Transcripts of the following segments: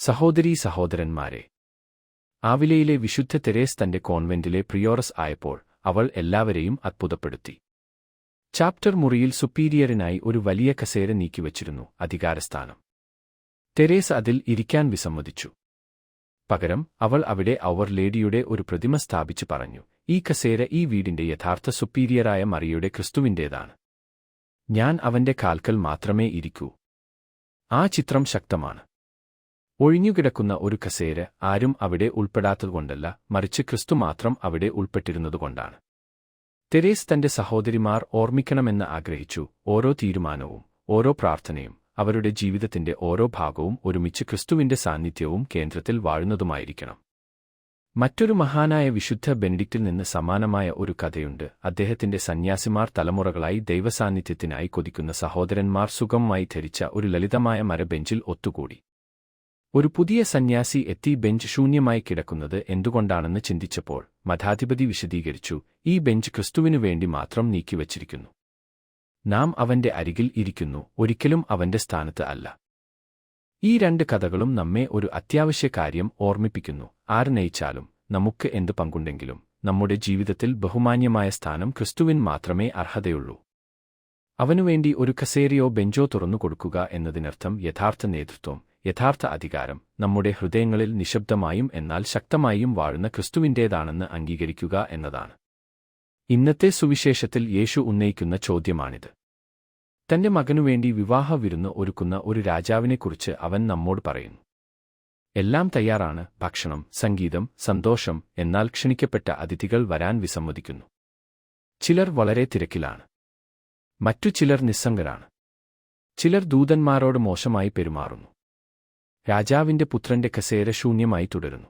സഹോദരീ സഹോദരന്മാരെ ആവിലയിലെ വിശുദ്ധ തെരേസ് തന്റെ കോൺവെന്റിലെ പ്രിയോറസ് ആയപ്പോൾ അവൾ എല്ലാവരെയും അത്ഭുതപ്പെടുത്തി. ചാപ്റ്റർ മുറിയിൽ സുപ്പീരിയറിനായി ഒരു വലിയ കസേര നീക്കിവച്ചിരുന്നു അധികാരസ്ഥാനം. തെരേസ് അതിൽ ഇരിക്കാൻ വിസമ്മതിച്ചു. പകരം അവൾ അവിടെ അവർ ലേഡിയുടെ ഒരു പ്രതിമ സ്ഥാപിച്ചു പറഞ്ഞു ഈ കസേര ഈ വീടിന്റെ യഥാർത്ഥ സുപ്പീരിയറായ മറിയുടെ ക്രിസ്തുവിന്റേതാണ്. ഞാൻ അവന്റെ കാൽക്കൽ മാത്രമേ ഇരിക്കൂ. ആ ചിത്രം ശക്തമാണ്. ഒഴിഞ്ഞുകിടക്കുന്ന ഒരു കസേര ആരും അവിടെ ഉൾപ്പെടാത്തതുകൊണ്ടല്ല മറിച്ച് ക്രിസ്തു മാത്രം അവിടെ ഉൾപ്പെട്ടിരുന്നതുകൊണ്ടാണ്. തെരേസ് തന്റെ സഹോദരിമാർ ഓർമ്മിക്കണമെന്ന് ആഗ്രഹിച്ചു ഓരോ തീരുമാനവും ഓരോ പ്രാർത്ഥനയും അവരുടെ ജീവിതത്തിന്റെ ഓരോ ഭാഗവും ഒരുമിച്ച് ക്രിസ്തുവിന്റെ സാന്നിധ്യവും കേന്ദ്രത്തിൽ വാഴുന്നതുമായിരിക്കണം. മറ്റൊരു മഹാനായ വിശുദ്ധ ബെനഡിക്റ്റിൽ നിന്ന് സമാനമായ ഒരു കഥയുണ്ട്. അദ്ദേഹത്തിന്റെ സന്യാസിമാർ തലമുറകളായി ദൈവസാന്നിധ്യത്തിനായി കൊതിക്കുന്ന സഹോദരന്മാർ സുഖമായി ധരിച്ച ഒരു ലളിതമായ മരബെഞ്ചിൽ ഒത്തുകൂടി. ഒരു പുതിയ സന്യാസി എത്തി ബെഞ്ച് ശൂന്യമായി കിടക്കുന്നത് എന്തുകൊണ്ടാണെന്ന് ചിന്തിച്ചപ്പോൾ മഠാധിപതി വിശദീകരിച്ചു ഈ ബെഞ്ച് ക്രിസ്തുവിനു വേണ്ടി മാത്രം നീക്കിവച്ചിരിക്കുന്നു. നാം അവന്റെ അരികിൽ ഇരിക്കുന്നു ഒരിക്കലും അവന്റെ സ്ഥാനത്ത് അല്ല. ഈ രണ്ട് കഥകളും നമ്മെ ഒരു അത്യാവശ്യ കാര്യം ഓർമ്മിപ്പിക്കുന്നു ആര് നയിച്ചാലും നമുക്ക് എന്ത് പങ്കുണ്ടെങ്കിലും നമ്മുടെ ജീവിതത്തിൽ ബഹുമാന്യമായ സ്ഥാനം ക്രിസ്തുവിൻ മാത്രമേ അർഹതയുള്ളൂ. അവനുവേണ്ടി ഒരു കസേരയോ ബെഞ്ചോ തുറന്നു തുറന്നുകൊടുക്കുക എന്നതിനർത്ഥം യഥാർത്ഥ നേതൃത്വം യഥാർത്ഥ അധികാരം നമ്മുടെ ഹൃദയങ്ങളിൽ നിശബ്ദമായും എന്നാൽ ശക്തമായും വാഴുന്ന ക്രിസ്തുവിന്റേതാണെന്ന് അംഗീകരിക്കുക എന്നതാണ്. ഇന്നത്തെ സുവിശേഷത്തിൽ യേശു ഉന്നയിക്കുന്ന ചോദ്യമാണിത്. തന്റെ മകനുവേണ്ടി വിവാഹ വിരുന്ന് ഒരുക്കുന്ന ഒരു രാജാവിനെക്കുറിച്ച് അവൻ നമ്മോട് പറയുന്നു. എല്ലാം തയ്യാറാണ് ഭക്ഷണം സംഗീതം സന്തോഷം എന്നാൽ ക്ഷണിക്കപ്പെട്ട അതിഥികൾ വരാൻ വിസമ്മതിക്കുന്നു. ചിലർ വളരെ തിരക്കിലാണ്. മറ്റു ചിലർ നിസ്സംഗരാണ്. ചിലർ ദൂതന്മാരോട് മോശമായി പെരുമാറുന്നു. രാജാവിന്റെ പുത്രന്റെ കസേര ശൂന്യമായി തുടരുന്നു.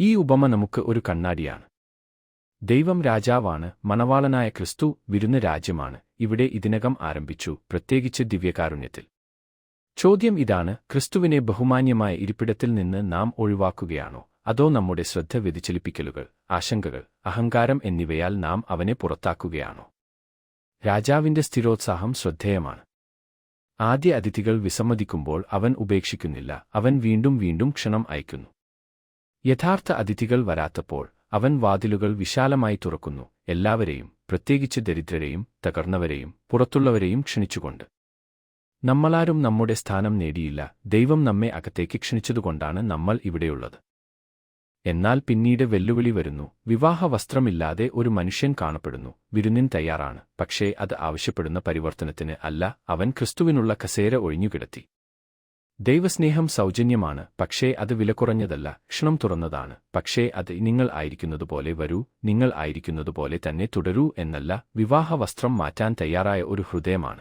ഈ ഉപമ നമുക്ക് ഒരു കണ്ണാടിയാണ്. ദൈവം രാജാവാണ് മണവാളനായ ക്രിസ്തു വിരുന്ന രാജ്യമാണ് ഇവിടെ ഇതിനകം ആരംഭിച്ചു പ്രത്യേകിച്ച് ദിവ്യകാരുണ്യത്തിൽ. ചോദ്യം ഇതാണ് ക്രിസ്തുവിനെ ബഹുമാന്യമായ ഇരിപ്പിടത്തിൽ നിന്ന് നാം ഒഴിവാക്കുകയാണോ? അതോ നമ്മുടെ ശ്രദ്ധ വ്യതിചലിപ്പിക്കലുകൾ ആശങ്കകൾ അഹങ്കാരം എന്നിവയാൽ നാം അവനെ പുറത്താക്കുകയാണോ? രാജാവിന്റെ സ്ഥിരോത്സാഹം ശ്രദ്ധേയമാണ്. ആദ്യ അതിഥികൾ വിസമ്മതിക്കുമ്പോൾ അവൻ ഉപേക്ഷിക്കുന്നില്ല. അവൻ വീണ്ടും വീണ്ടും ക്ഷണം അയക്കുന്നു. യഥാർത്ഥ അതിഥികൾ വരാത്തപ്പോൾ അവൻ വാതിലുകൾ വിശാലമായി തുറക്കുന്നു. എല്ലാവരെയും പ്രത്യേകിച്ച് ദരിദ്രരെയും തകർന്നവരെയും പുറത്തുള്ളവരെയും ക്ഷണിച്ചുകൊണ്ട്. നമ്മളാരും നമ്മുടെ സ്ഥാനം നേടിയില്ല. ദൈവം നമ്മെ അകത്തേക്ക് ക്ഷണിച്ചതുകൊണ്ടാണ് നമ്മൾ ഇവിടെയുള്ളത്. എന്നാൽ പിന്നീട് വെല്ലുവിളി വരുന്നു. വിവാഹ വസ്ത്രമില്ലാതെ ഒരു മനുഷ്യൻ കാണപ്പെടുന്നു. വിരുന്നിൻ തയ്യാറാണ്. പക്ഷേ അത് ആവശ്യപ്പെടുന്ന പരിവർത്തനത്തിന് അല്ല അവൻ ക്രിസ്തുവിനുള്ള കസേര ഒഴിഞ്ഞുകിടത്തി. ദൈവസ്നേഹം സൗജന്യമാണ്. പക്ഷേ അത് വിലകുറഞ്ഞതല്ല ക്ഷണം തുറന്നതാണ്. പക്ഷേ അത് നിങ്ങൾ ആയിരിക്കുന്നതുപോലെ വരൂ നിങ്ങൾ ആയിരിക്കുന്നതുപോലെ തന്നെ തുടരൂ എന്നല്ല വിവാഹ വസ്ത്രം മാറ്റാൻ തയ്യാറായ ഒരു ഹൃദയമാണ്.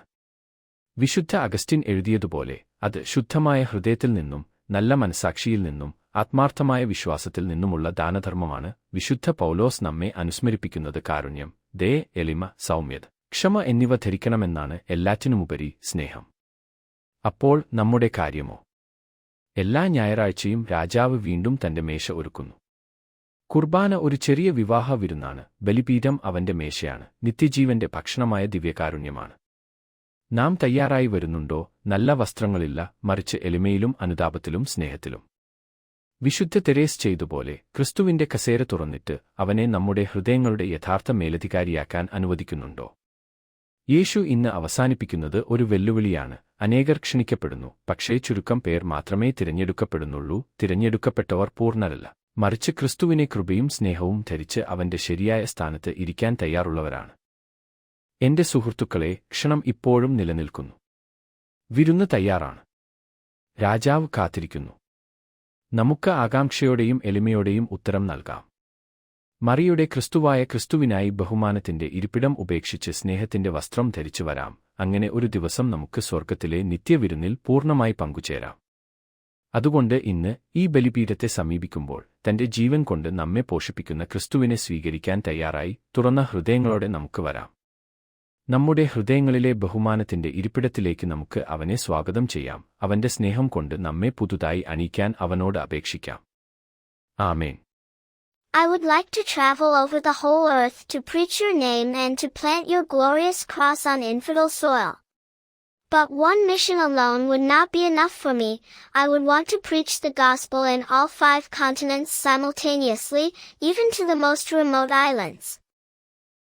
വിശുദ്ധ അഗസ്റ്റിൻ എഴുതിയതുപോലെ അത് ശുദ്ധമായ ഹൃദയത്തിൽ നിന്നും നല്ല മനസാക്ഷിയിൽ നിന്നും ആത്മാർത്ഥമായ വിശ്വാസത്തിൽ നിന്നുമുള്ള ദാനധർമ്മമാണ് വിശുദ്ധ പൗലോസ് നമ്മെ അനുസ്മരിപ്പിക്കുന്നത് കാരുണ്യം. ദേ എളിമ സൗമ്യത. ക്ഷമ എന്നിവ ധരിക്കണമെന്നാണ് എല്ലാറ്റിനുമുപരി സ്നേഹം. അപ്പോൾ നമ്മുടെ കാര്യമോ? എല്ലാ ഞായറാഴ്ചയും രാജാവ് വീണ്ടും തന്റെ മേശ ഒരുക്കുന്നു. കുർബാന ഒരു ചെറിയ വിവാഹ വിരുന്നാണ്. ബലിപീഠം അവന്റെ മേശയാണ്. നിത്യജീവന്റെ ഭക്ഷണമായ ദിവ്യകാരുണ്യമാണ്. നാം തയ്യാറായി വരുന്നുണ്ടോ? നല്ല വസ്ത്രങ്ങളില്ല. മറിച്ച് എളിമയിലും അനുതാപത്തിലും സ്നേഹത്തിലും. വിശുദ്ധ തെരേസ് ചെയ്തുപോലെ ക്രിസ്തുവിന്റെ കസേര തുറന്നിട്ട് അവനെ നമ്മുടെ ഹൃദയങ്ങളുടെ യഥാർത്ഥ മേലധികാരിയാക്കാൻ അനുവദിക്കുന്നുണ്ടോ? യേശു ഇന്ന് അവസാനിപ്പിക്കുന്നത് ഒരു വെല്ലുവിളിയാണ്. അനേകർ ക്ഷണിക്കപ്പെടുന്നു. പക്ഷേ ചുരുക്കം പേർ മാത്രമേ തിരഞ്ഞെടുക്കപ്പെടുന്നുള്ളൂ. തിരഞ്ഞെടുക്കപ്പെട്ടവർ പൂർണരല്ല. മറിച്ച് ക്രിസ്തുവിനെ കൃപയും സ്നേഹവും ധരിച്ച് അവന്റെ ശരിയായ സ്ഥാനത്ത് ഇരിക്കാൻ തയ്യാറുള്ളവരാണ്. എന്റെ സുഹൃത്തുക്കളെ ക്ഷണം ഇപ്പോഴും നിലനിൽക്കുന്നു. വിരുന്ന് തയ്യാറാണ്. രാജാവ് കാത്തിരിക്കുന്നു. നമുക്ക് ആകാംക്ഷയോടെയും എളിമയോടെയും ഉത്തരം നൽകാം. മറിയുടെ ക്രിസ്തുവായ ക്രിസ്തുവിനായി ബഹുമാനത്തിന്റെ ഇരിപ്പിടം ഉപേക്ഷിച്ച് സ്നേഹത്തിന്റെ വസ്ത്രം ധരിച്ചു വരാം. അങ്ങനെ ഒരു ദിവസം നമുക്ക് സ്വർഗത്തിലെ നിത്യവിരുന്നിൽ പൂർണമായി പങ്കുചേരാം. അതുകൊണ്ട് ഇന്ന് ഈ ബലിപീഠത്തെ സമീപിക്കുമ്പോൾ തന്റെ ജീവൻ കൊണ്ട് നമ്മെ പോഷിപ്പിക്കുന്ന ക്രിസ്തുവിനെ സ്വീകരിക്കാൻ തയ്യാറായി തുറന്ന ഹൃദയങ്ങളോടെ നമുക്ക് വരാം. നമ്മുടെ ഹൃദയങ്ങളിലെ ബഹുമാനത്തിന്റെ ഇരിപ്പിടത്തിലേക്ക് നമുക്ക് അവനെ സ്വാഗതം ചെയ്യാം അവന്റെ സ്നേഹം കൊണ്ട് നമ്മെ പുതുതായി അണിയിക്കാൻ അവനോട് അപേക്ഷിക്കാം ആമേൻ I would like to travel over the whole earth to preach your name and to plant your glorious cross on infidel soil. But one mission alone would not be enough for me. I would want to preach the gospel in all five continents simultaneously, even to the most remote islands.